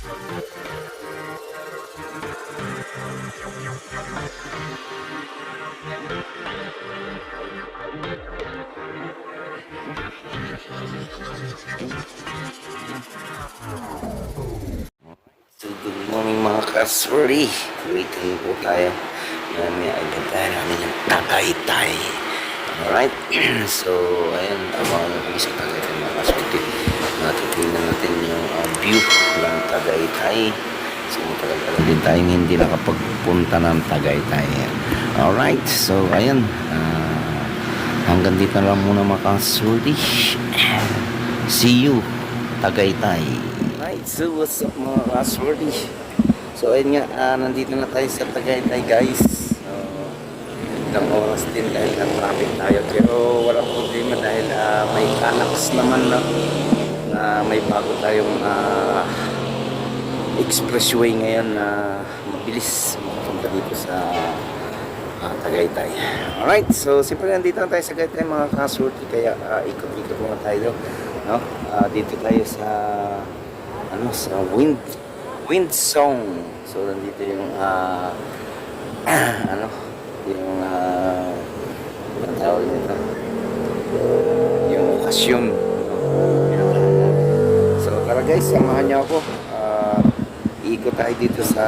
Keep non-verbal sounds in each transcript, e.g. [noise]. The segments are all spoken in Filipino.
So, good morning mga kasuri. Waiting po tayo. May agad tayo namin yung Tagaytay. Alright. [clears throat] so, ayan. Abangan natin sa Tagaytay mga kasuri. Matitingnan natin yung uh, view ng Tagaytay. So, matagal talaga din hindi nakapagpunta ng Tagaytay. Alright. So, ayan. Ah, hanggang dito na lang muna mga kasuri. See you. Tagaytay. Right, so what's up mga kasworthy? So ayun nga, ah, nandito na tayo sa Tagaytay guys. Ilang oras din dahil ng traffic tayo. Pero walang problema dahil ah, may Canax naman na, may bago tayong ah, expressway ngayon na mabilis makapunta dito sa ah, Tagaytay. Alright, so siyempre nandito na tayo sa Tagaytay mga kasworthy kaya ah, ikot-ikot muna tayo. No? Ah, dito tayo sa ano sa wind wind song. So nandito yung ah, [clears throat] ano yung uh, tawag nito yung okasyon. Guys, samahan niyo ako. Ah, iikot tayo dito sa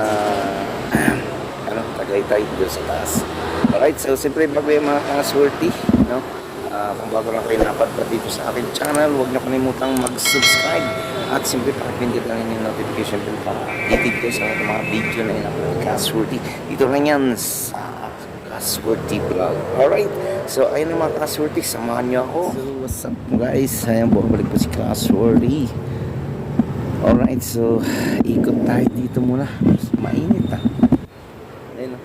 [clears throat] ano, Tagaytay dito sa taas. Alright, so siyempre bago yung mga kaswerty, no? Ah, kung bago lang kayo napadpad dito sa akin channel, huwag niyo kalimutang mag-subscribe at siyempre pakipindit lang yung notification bell para updated ko sa mga video na in-upload ni Kasworthy. Dito lang yan sa Kasworthy Vlog. Alright, so ayun na mga Kasworthy, samahan niyo ako. So what's up guys, ayan bumalik po si Kasworthy. Alright, so ikot tayo dito muna. Mainit ah. Ayun oh.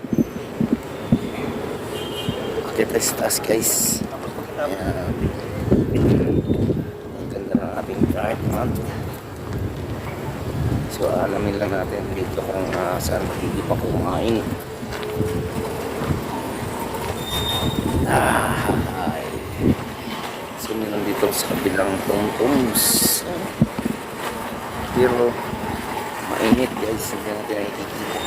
Okay, tayo taas guys. Ayan. Ang ganda ng ating drive month. So alamin lang natin dito kung uh, saan hindi pa kumain. Ah, ay. So meron dito sa kabilang tungtungs. Pero mainit guys, hindi natin nakikita.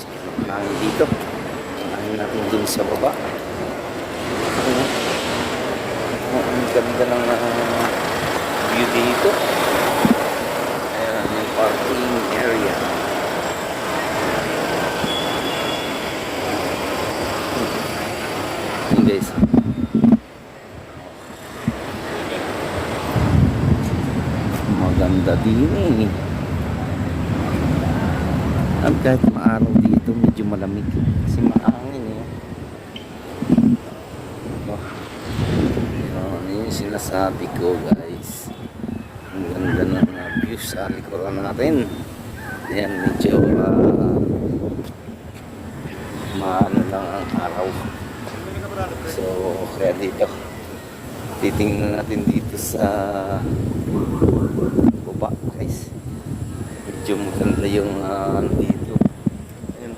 So, hangin dito. Hangin natin dun sa baba. Oh, ang ganda ng uh, view dito. Ayan, yung parking area. Yun guys. Din eh. At kahit maaraw dito, medyo malamig. Kasi maangin eh. Oh. Yun yung sinasabi ko guys. Ang ganda ng uh, view sa likuran natin. Ayan, medyo uh, maano lang ang araw. So, kaya dito. Titingnan natin dito sa baba guys. Medyo maganda yung uh, ano dito. Ayan.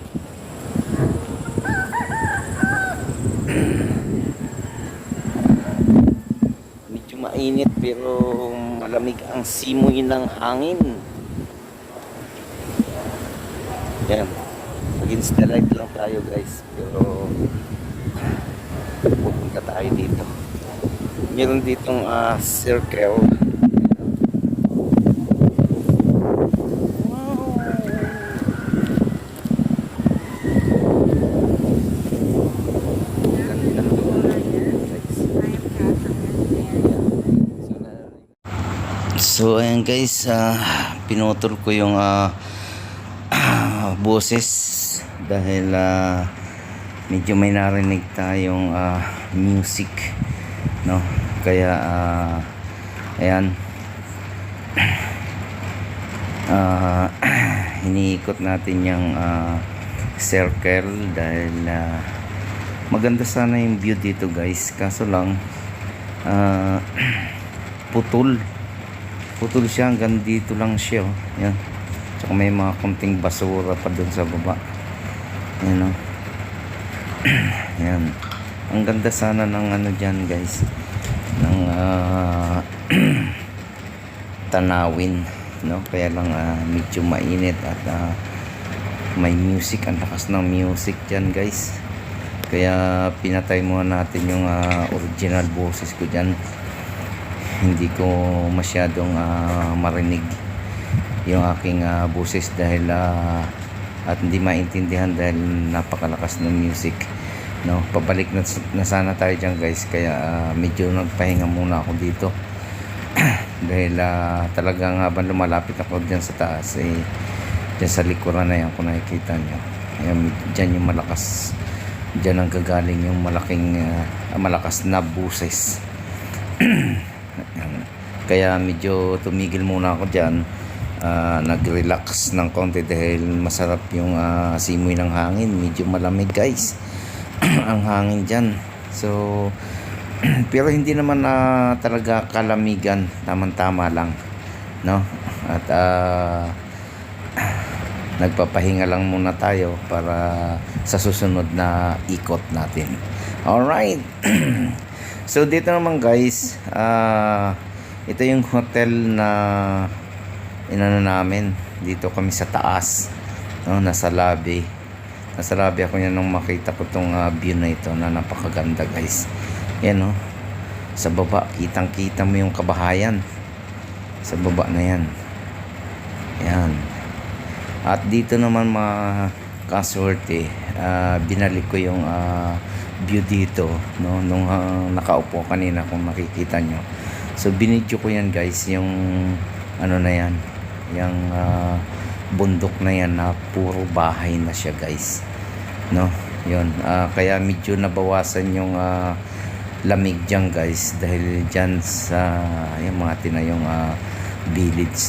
[clears throat] medyo mainit pero malamig ang simoy ng hangin. Yan. Against the light lang tayo guys. Pero pupunta tayo dito. Meron ditong ah, circle. Ganda doon, guys. So ayan guys, ah, pinutol ko yung ah, [clears throat] boses dahil ah, medyo may narinig tayong ah, music no? Kaya ah, ayan. [clears throat] Ah, [clears throat] iniikot natin yung ah, circle dahil ah, maganda sana yung view dito guys. Kaso lang ah, putol putol siya hanggang dito lang siya oh. yan tsaka may mga konting basura pa dun sa baba. Yan oh. [clears throat] yan ang ganda sana ng ano dyan guys. Ng ah, [clears throat] tanawin no? Kaya lang ah, medyo mainit at ah, may music. Ang lakas ng music dyan guys. Kaya pinatay muna natin yung original boses ko dyan hindi ko masyadong ah, marinig yung aking ah, boses dahil ah, at hindi maintindihan dahil napakalakas ng music no? Pabalik na, na sana tayo dyan guys. Kaya ah, medyo nagpahinga muna ako dito. [clears throat] Dahil ah, talagang habang lumalapit ako dyan sa taas eh dyan sa likuran na yan kung nakikita nyo. Ayan, dyan yung malakas. Dyan ang gagaling yung malaking ah, malakas na buses. Kaya medyo tumigil muna ako dyan. Ah, nag-relax ng konti dahil masarap yung ah, simoy ng hangin. Medyo malamig guys. [clears throat] Ang hangin dyan. So [clears throat] pero hindi naman na talaga kalamigan. Tamang tama lang no? At ah, [clears throat] nagpapahinga lang muna tayo para sa susunod na ikot natin. Alright. So dito naman guys ah, ito yung hotel na inano namin. Dito kami sa taas. No, nasa lobby. Nasa lobby ako yan nung makita ko tong ah, view na ito na napakaganda guys. Yan no sa baba kitang kita mo yung kabahayan. Sa baba na yan. Yan. At dito naman mga kaswerte ah, binalik ko yung ah, view dito no? Nung ah, nakaupo kanina kung makikita nyo so binidyo ko yan guys yung ano na yan yung ah, bundok na yan na puro bahay na siya guys. No? Yun. Ah, kaya medyo nabawasan yung ah, lamig dyan guys dahil dyan sa yung mga tinayong uh,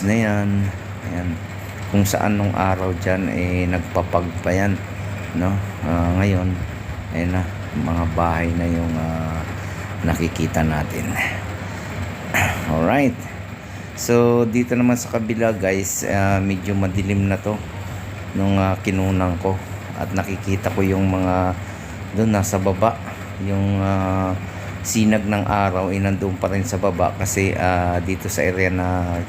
na yan. Ayan. Kung saan nung araw dyan eh nagpapag pa yan no? Ah, ngayon ayun na mga bahay na yung ah, nakikita natin [clears throat] alright. So dito naman sa kabila guys ah, medyo madilim na to nung ah, kinunang ko. At nakikita ko yung mga doon nasa baba. Yung ah, sinag ng araw ay nandun pa rin sa baba kasi ah, dito sa area na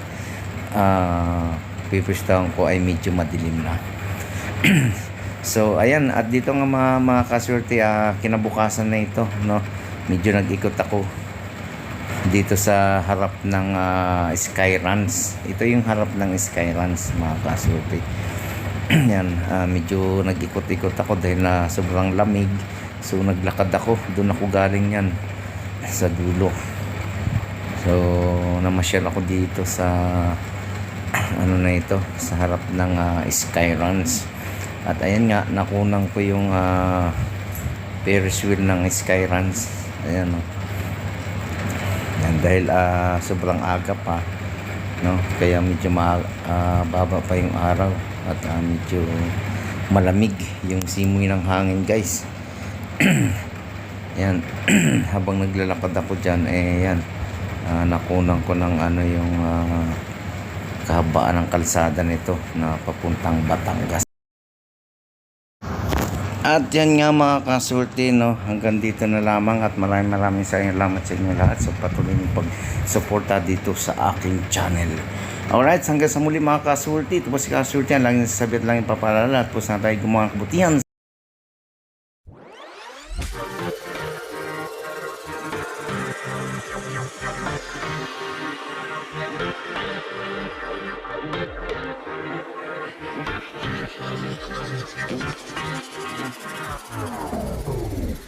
uh, pipistahan ko ay medyo madilim na. [clears throat] So ayan. At dito nga mga, mga kaswerte ah, kinabukasan na ito no? Medyo nag-ikot ako dito sa harap ng ah, Skyruns ito yung harap ng Skyruns mga kaswerte [clears throat] yan ah, medyo nag-ikot-ikot ako dahil na sobrang lamig. So naglakad ako. Doon ako galing yan sa dulo. So namasyal ako dito sa [clears throat] ano na ito sa harap ng ah, Skyruns at ayan nga nakunang ko yung ah, Ferris wheel ng Skyruns ayan o yan, dahil ah, sobrang aga pa no? Kaya medyo ma ah, baba pa yung araw at ah, medyo malamig yung simoy ng hangin guys. Yan [clears throat] habang naglalakad ako dyan eh yan ah, nakunan ko ng ano yung ah, kahabaan ng kalsada nito na papuntang Batangas at yan nga mga kasulti no hanggang dito na lamang at maraming maraming salamat sa inyo lahat sa patuloy ng pag-suporta dito sa aking channel Alright, hanggang sa muli mga kasulti. Ito po si kasulti. Ang laging nasasabi at laging papalala. At po sana tayo gumawa ng kabutihan よく見たい。